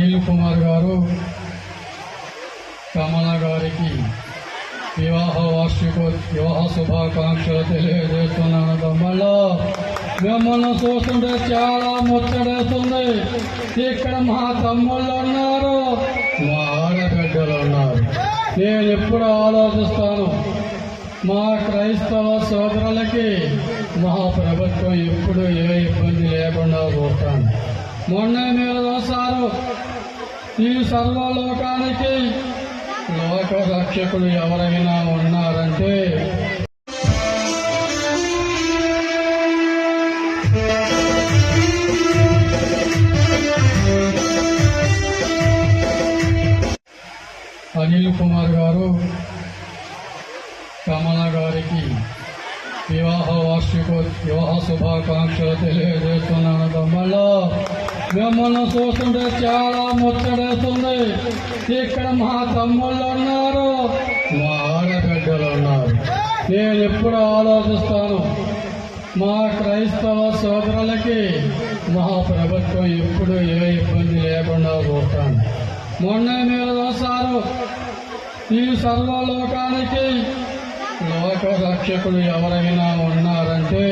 అనిల్ కుమార్ గారు కమల గారికి వివాహ వార్షిక వివాహ శుభాకాంక్షలు తెలియజేస్తున్నాను తమ్ముళ్ళు. మిమ్మల్ని చూస్తుంటే చాలా ముచ్చడేస్తుంది ఇక్కడ మా తమ్ముళ్ళు ఉన్నారు. మా ఆడబిడ్డలు ఉన్నారు. నేను ఎప్పుడు ఆలోచిస్తాను మా క్రైస్తవ సోదరులకి మా ప్రభుత్వం ఎప్పుడు ఏ ఇబ్బంది లేకుండా చూస్తాను మొన్న మీరు చూస్తారు ఈ సర్వలోకానికి. లోక రక్షకుడు ఎవరైనా ఉన్నారంటే అనిల్ కుమార్ గారు కమల గారికి వివాహ వార్షిక వివాహ శుభాకాంక్షలు తెలియజేస్తున్నారు మిమ్మల్ని చూస్తుంటే చాలా ముచ్చడేస్తుంది ఇక్కడ మా తమ్ముళ్ళు ఉన్నారు. మా ఆడబిడ్డలు ఉన్నారు. నేను ఎప్పుడు ఆలోచిస్తాను. మా క్రైస్తవ సోదరులకి మా ప్రభుత్వం ఎప్పుడు ఏ ఇబ్బంది లేకుండా చూస్తాను. మొన్న మీరు చూస్తారు ఈ సర్వలోకానికి లోక రక్షకులు ఎవరైనా ఉన్నారంటే